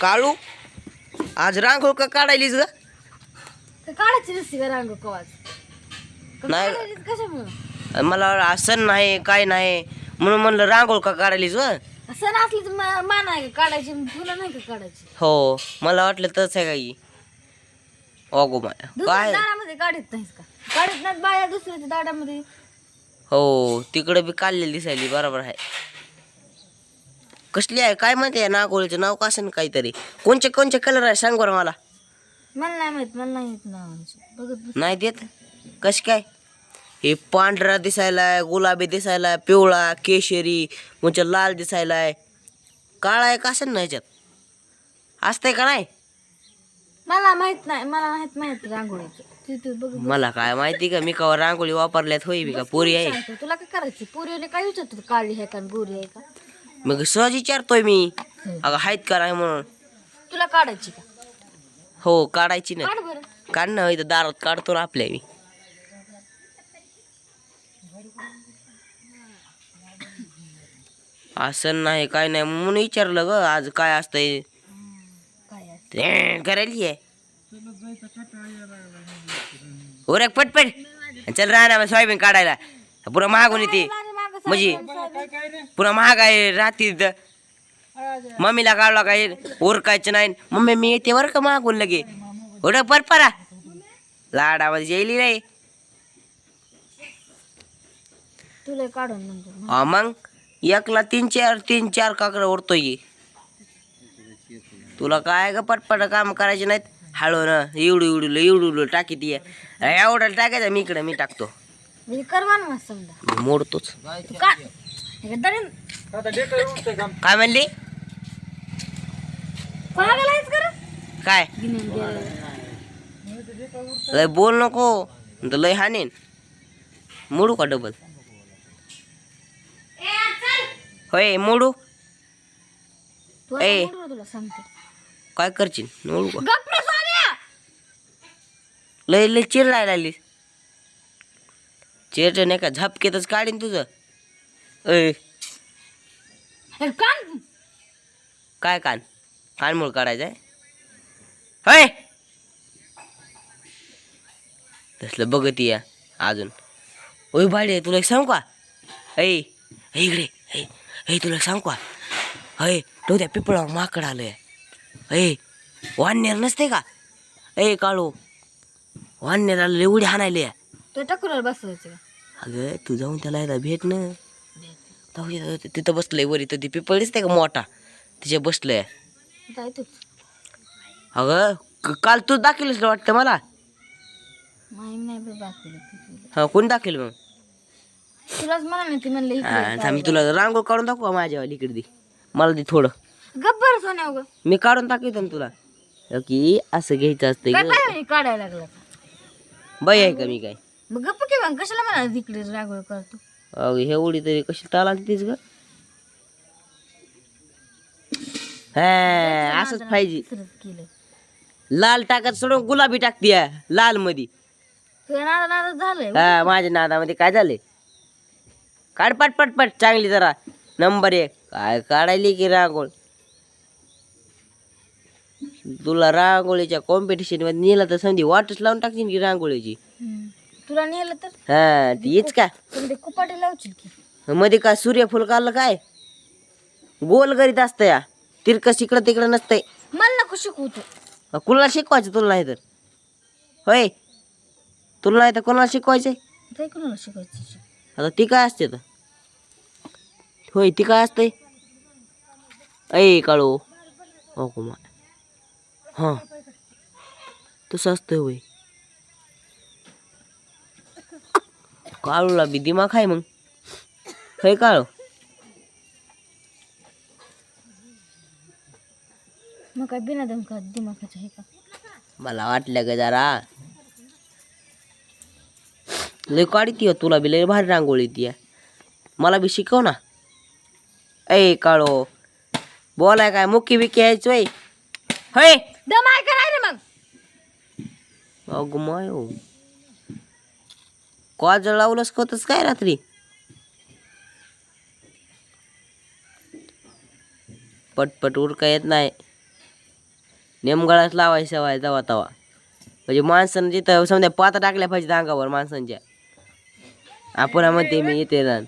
काळू आज रांगोळ का काढायलीच ग? काढायची नसती का रांग कवाच. नाही. कशामुळं? मला असं नाही काय नाही म्हणून म्हणलं रांगोळ का काढायलीच ग? असं नसली तर मा- मान आहे का काढायची तुला नाही का काढायची? हो मला वाटलं तसं आहे काही अगो माय दुसऱ्या काय दारामध्ये काढत नाहीस का? काढत नाहीत बाया दुसऱ्याच्या दाडामध्ये हो तिकडे बी काढलेली दिसायली बरोबर आहे. कसली आहे? काय माहिती आहे नागोळीचं नाव कसं ना काहीतरी. कोणचे कोणचे कलर आहे सांग बरं मला. मला नाही माहीत मला नाही येत नावांची बघत बस. नाही देत? कश काय? हे पांढरा दिसायलाय गुलाबी दिसायलाय पिवळा केशरी म्हणजे लाल दिसायलाय. काळा आहे का असं ना ह्याच्यात? असतंय का नाही? मला माहीत नाही मला माहीत माहीत रांगोळीचं. तू तू बघ बघ. मला काय माहिती का? मी का रांगोळी वापरल्यात होई मी का? पोरी आहे. सांगतो, तुला काय करायचं? पोरीने काय विचारतो तू काळी आहे का गोरी आहे का? मग सहज विचारतोय मी. अगं आहेत का नाही म्हणून. तुला काढायची का? हो काढायची ना. काढ बरं. काढ ना इथं दारात काढतो ना आपल्या मी. असं नाही काय नाही. म्हणून विचारलं ग आज काय असतंय? काय आहे ते करायली आहे उरक पटपट. चल राहणार सोयाबीन काढायला. पुरा महागून येते. म्हणजे पुरा महाग आहे राहते इथं. मम्मीला काढला काय उरकायचं नाही. मम्मी मी येते बरं का मागून लगे? उडक परपरा लाडामध्ये येईल नाही तुला काढून नंतर हा मग? एकला तीन चार तीन चार काकडं उरतोय की. तुला काय ग पटपट काम करायचे नाहीत? हळू ना एवढू एवढू एवढू टाकीत ये. एवढं टाकायचं मी इकडं मी टाकतो. म्हणजे मग समजा. मोडतोच. का? काय म्हणली? पागल आहेस कर काय? लय बोल नको. तर लय हानेन मोडू का डबल होय मोडू. ए. तुला? सांगते. काय करशील? मोडू का? गप्प रे सोन्या लय लय चिरलाय लागली चिरट नाही का झपकेतच काढीन तुझं. हे काढ काय कान? कानमूळ काढायचं आहे? होय. तसलं बघत या अजून. ओय भाडे तुला एक सांगू का? ऐ इकडे ऐ ऐ तुला एक सांगू का? अय तो त्या पिपळावर माकड आलंय. ऐ वाननेर नसते का? ऐ काळू वाननेर आलं एवढी हाणायले तू टाकून बसवायचं का? अगं तू जाऊन त्याला एकदा भेट ना. जाऊ दे, जाऊ दे. तिथं बसलंय वरी तर ती पिपळ दिसते का मोठा? तिच्या बसलंय. काय तू अगं क- काल तू दाखवलंस वाटतं मला? माहीत नाही बरं दाखवलं तू तुला. हा कोण दाखवेल मग? तुलाच म्हणा नाही ती म्हणलं हा, इकडे थांब मी तुला रांगोळ काढून दाखवा का माझ्या इकडे दे मला दे थोडं. गप्प बरं सोन्या उगं. मी काढून दाखवतो ना तुला. की असं घ्यायचं असतं काय ग. पाहिजे काढायला लागला. बाई आहे का मी काय. मग गप्प की मग कशाला तिकडे रागोळ करतो? हे उडी तरी कशी ताला तीच ग? हा असंच पाहिजे. केलं. लाल टाकत सोडून गुलाबी टाकते लाल मध्ये नादा नादा झालंय हा माझ्या नादामध्ये काय झाले काढ पट पट पट चांगली जरा. नंबर एक. काय काढायली की रांगोळ? तुला रांगोळीच्या कॉम्पिटिशनमध्ये नेलं तर संधी वाटच लावून टाकशील की रांगोळीची. हम्म. तुला नेलं तर? हा ती हीच का? पण ते कुपाटे लावशील की. मध्ये काय सूर्यफूल काढलं काय? गोल करीत असतं या. तिरकस इकडं तिकडं नसतंय. मला नको शिकवतो कुणाला शिकवायचं तुला नाही तर? होय. तुला नाही तर कोणाला शिकवायचंय? ते कोणाला शिकवायचं शिक. आता ती काय असते तर? होय ती काय असते ऐ काळू. हो कुमार हां. तसं असतं होय. काळूला बी दिमाग आहे मग. होय काळू? मग काय बिना दमका आहे का? मला वाटलं ग जरा. लय काढती हो तुला बी लय भारी रांगोळी ती. मला बी शिकव ना. ऐ काळो बोलाय काय मुक्की बिक्की यायचं होय? होय? दम आहे का नाही रे मग? अगं माय कॉल काजळ लावलंस होतच काय रात्री? पटपट उरका येत नाही. नेमगळाच लावायचा सवाय तवा तवा. म्हणजे माणसानं जिथं समजा पाता टाकल्या पाहिजे अंगावर माणसांच्या. आपण म्हणते मी येते जाण